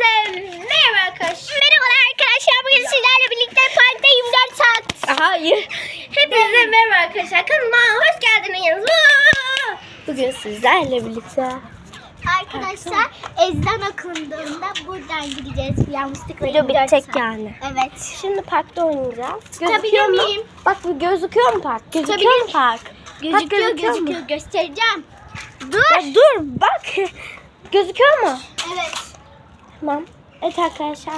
Hepinize merhaba arkadaşlar. Merhabalar arkadaşlar. Bugün sizlerle birlikte parkta 24 saat. Hayır. Hepinize merhaba arkadaşlar. Kanalıma hoş geldiniz. Bugün sizlerle birlikte. Arkadaşlar ezan okunduğunda buradan gideceğiz. Yanlışlıkla Video 24 bitecek yani. Evet. Şimdi parkta oynayacağız. Gözüküyor mu? miyim? Bak bu gözüküyor mu park? Gözüküyor mu park? Gözüküyor Bak, gözüküyor mu? gözüküyor. Göstereceğim. Ya dur bak. Gözüküyor mu? Evet. Tamam. Evet arkadaşlar.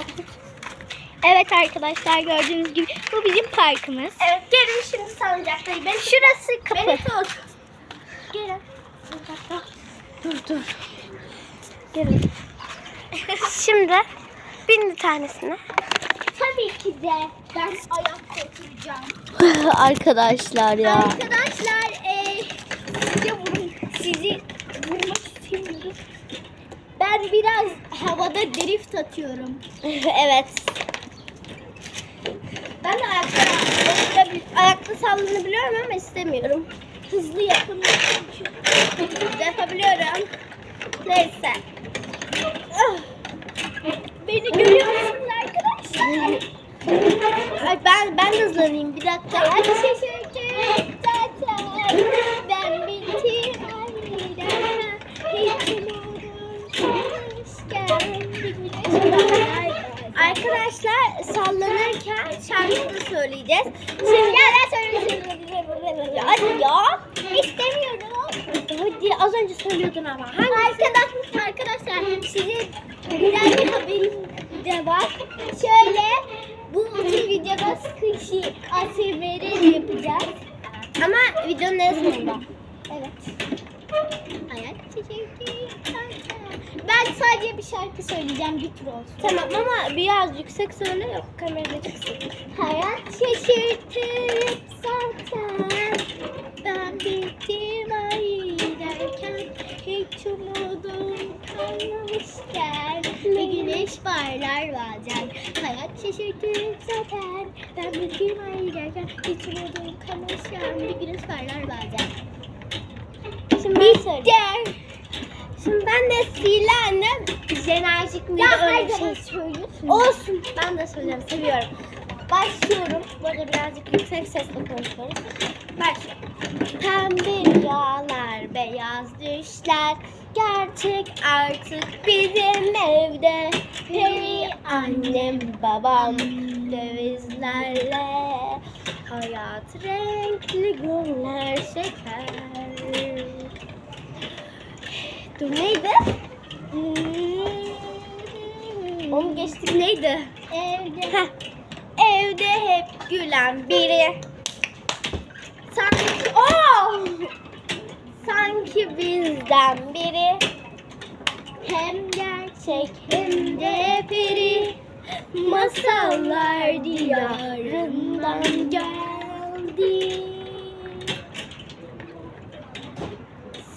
Evet arkadaşlar gördüğünüz gibi bu bizim parkımız. Evet gelin şimdi salıncakları. Ben Şurası kapı. Beni tut. Gelin. Dur dur. Gelin. Şimdi bir tanesine. Tabii ki de ben ayakta oturacağım. Arkadaşlar ya. Arkadaşlar e, sizi istemiyorum. Ben biraz havada drift atıyorum. evet. Ben de ayakta, Ayakta sallanabiliyorum ama istemiyorum. hızlı yapın. Yapabiliyorum. Neyse. Beni görüyor musunuz arkadaşlar? Ay ben ben de hızlanayım bir dakika. Hayat şaşırtıp Arkadaşlar sallanırken şarkı da söyleyeceğiz. Şimdi Ya ben söyleyeyim. Ya hadi ya. İstemiyorum. Hadi az önce söylüyordun ama. Hangisi? Arkadaşlar, arkadaşlar size güzel bir haberim de var. Şöyle bu videoda Squishy ASMR yapacağız. Ama videonun en sonunda. Evet. Hayat çiçeği Ben sadece bir şarkı söyleyeceğim bir tur olsun. Tamam ama biraz yüksek söyle yok kamerada çıksın. Hayat şaşırtır zaten. Ben bittim ay derken Hiç umudum kalmamışken. Bir güneş parlar bazen. Hayat şaşırtır zaten. Ben bittim ay derken Hiç umudum kalmamışken. Bir güneş parlar bazen. Şimdi ben söyleyeceğim. Şimdi ben de sihirli annem jenerjik miydi Ya öyle bir şey. söylüyorsun. Olsun ben de söyleyeceğim seviyorum. Başlıyorum. Böyle birazcık yüksek sesle konuşuyorum. Başlıyorum. Pembe rüyalar, beyaz düşler Gerçek artık bizim evde Peri annem, babam dövizlerle Hayat renkli günler şeker Dur neydi? Onu geçtik neydi? Evde Heh. Evde hep gülen biri. Sanki oh! Sanki bizden biri. Hem gerçek hem de peri. Masallar diyarından geldi.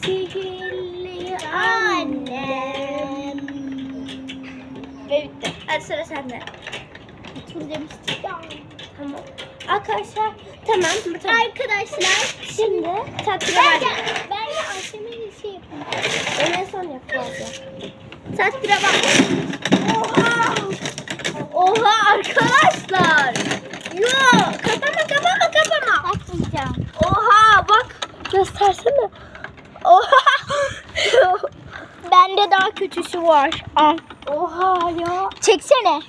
Sihirli Hadi sıra sende. tur demiştik ya. Tamam. Arkadaşlar tamam. tamam. Arkadaşlar Şimdi ben var. ben de ASMR'in şey yapayım. Ben en son yapacağız. Takdire bak. Oha. Oha arkadaşlar. Yo kapama kapama kapama. Bakmayacağım. Oha bak. Göstersene. Oha. Bende daha kötüsü var. Al. Oha ya. Çeksene.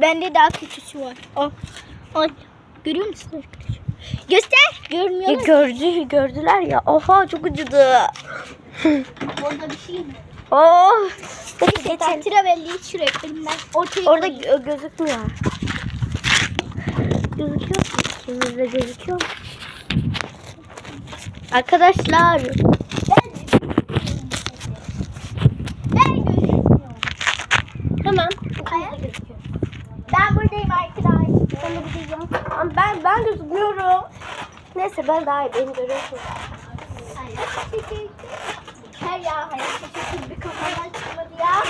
Bende daha kötüsü var. Al. Al. Görüyor musun arkadaşlar? Göster. Ya Görmüyorlar. gördü, gördüler ya. Oha çok acıdı. Orada bir şey mi? Oh. Peki. Takdire belli hiç koyayım ben. Ortaya Orada koyayım. gö- gözükmüyor. Gözüküyor mu? İkimizde gözüküyor mu? Arkadaşlar. Ben Ben gözükmüyorum. Tamam. Hayır. Ben buradayım arkadaşlar. Ben de buradayım. Ama ben, ben gözükmüyorum. Neyse ben daha iyi. Beni görüyorsun. Her ya çiçeği bir kafadan çıkmadı ya.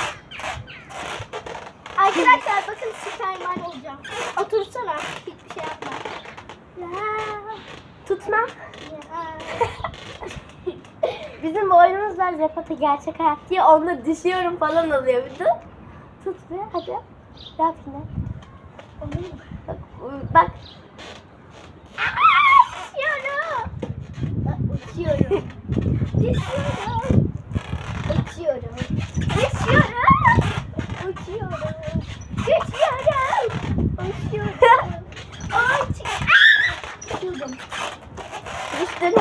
Arkadaşlar bakın Süperman olacağım. Otursana. Hiçbir şey yapma. Ya. Tutma. Bizim bu oyunumuz var Zepat'a gerçek hayat diye. Onunla düşüyorum falan oluyor bir de. Tut be hadi. Yap yine. Bak. Bak. Bak, Uçuyorum. Düşüyorum. Uçuyorum. Düşüyorum. Uçuyorum. Düşüyorum. Uçuyorum. Ay, çık- Uçuyorum. Düştün.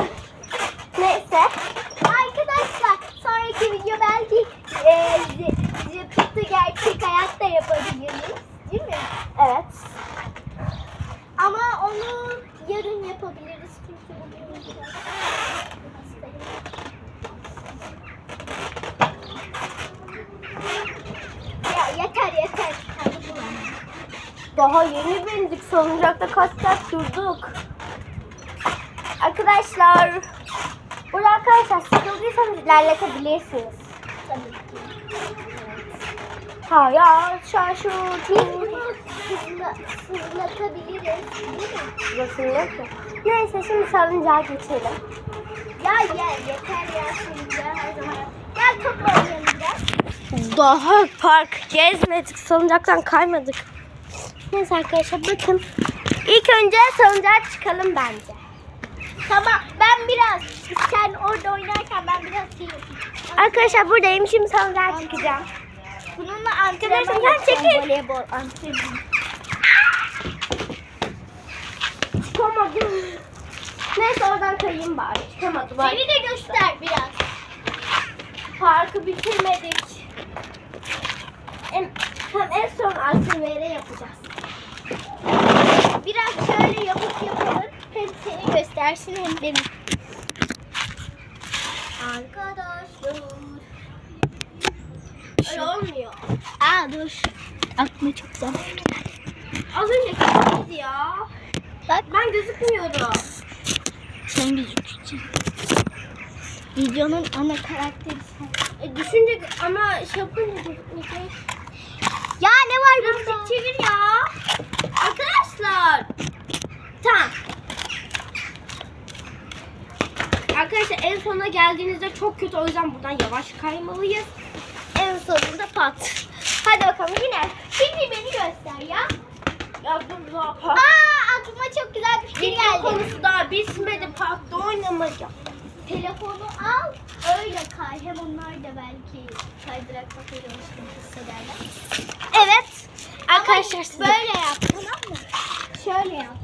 Neyse. Arkadaşlar sonraki video belki e, zi- zıpıtı gerçek hayatta yapabiliriz. Değil mi? Evet. Ama onu yarın yapabiliriz. Çünkü bugün biraz hastayım. Ya yeter yeter. Hadi kullan. Daha yeni bindik salıncakta kaç saat durduk. Arkadaşlar. Burada arkadaşlar sıkıldıysanız ilerletebilirsiniz. Tabii ki. Hayat hızla, hızlatabiliriz. Değil mi? Ki? Neyse şimdi salıncağa geçelim. Ya gel yeter ya ya her zaman. Gel topla oynayalım biraz. Daha park gezmedik. Salıncaktan kaymadık. Neyse arkadaşlar bakın. İlk önce salıncağa çıkalım bence. Tamam ben biraz sen orada oynarken ben biraz yapayım. Arkadaşlar buradayım. Şimdi salıncağa çıkacağım. Bununla antrenman yapacağım. Voleybol antrenman. Çıkamadım. Neyse oradan kayayım bari. Çıkamadım. Beni de göster biraz. Parkı bitirmedik. En, tam en son ATV'de yapacağız. Biraz şöyle yapıp yapalım. Hem seni göstersin hem benim. Arkadaşlar. Öyle olmuyor. Aa dur. Aklıma çok güzel. Az önce gittiydi ya. Bak Ben gözükmüyordum. sen gözükeceksin. Videonun ana karakteri sen. E, düşünce ama şey yapınca gözükmeyecek. Ya ne var Biraz burada? çevir ya. Arkadaşlar. Tamam. Arkadaşlar en sona geldiğinizde çok kötü o yüzden buradan yavaş kaymalıyız. En sonunda pat. Hadi bakalım yine. Şimdi beni göster ya. Ya dur ne yapalım? Aa aklıma çok güzel bir fikir Video geldi. konusu daha bitmedi. Parkta oynamayacağım. Telefonu al, öyle kay. Hem onlar da belki kaydırak kafayla hissederler. Evet. Arkadaşlar size- böyle yap tamam mı? Şöyle yap.